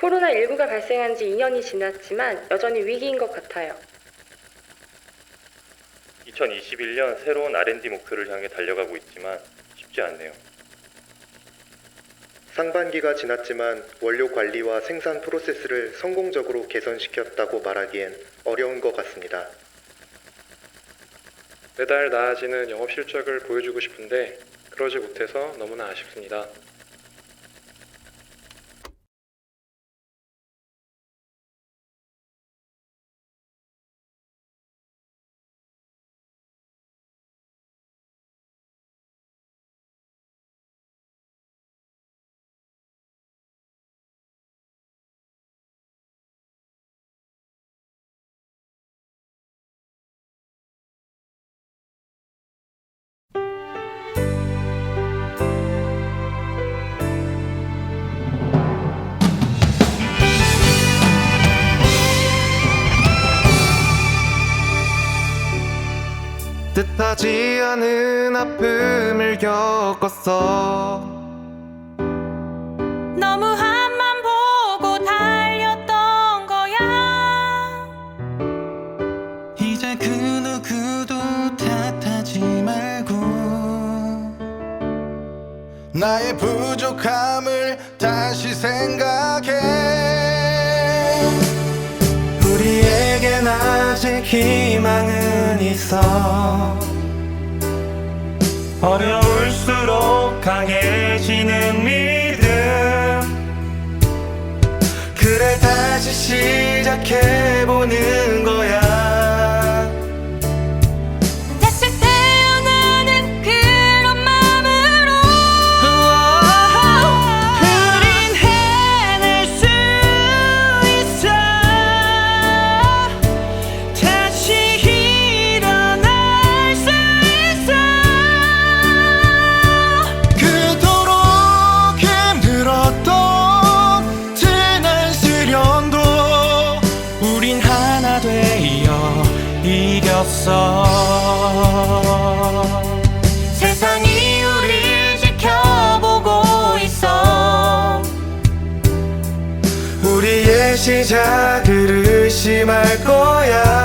코로나19가 발생한 지 2년이 지났지만 여전히 위기인 것 같아요. 2021년 새로운 R&D 목표를 향해 달려가고 있지만 쉽지 않네요. 상반기가 지났지만 원료 관리와 생산 프로세스를 성공적으로 개선시켰다고 말하기엔 어려운 것 같습니다. 매달 나아지는 영업 실적을 보여주고 싶은데 그러지 못해서 너무나 아쉽습니다. 뜻하지 않은 아픔을 겪었어. 너무 앞만 보고 달렸던 거야. 이제 그 누구도 탓하지 말고 나의 부족함을 다시 생각해. 우리에겐 아직 희망은 있어. 어려울수록 강해지는 믿음. 그래 다시 시작해보는 거야 이겼어. 세상이 우릴 지켜보고 있어. 우리의 시작을 의심할 거야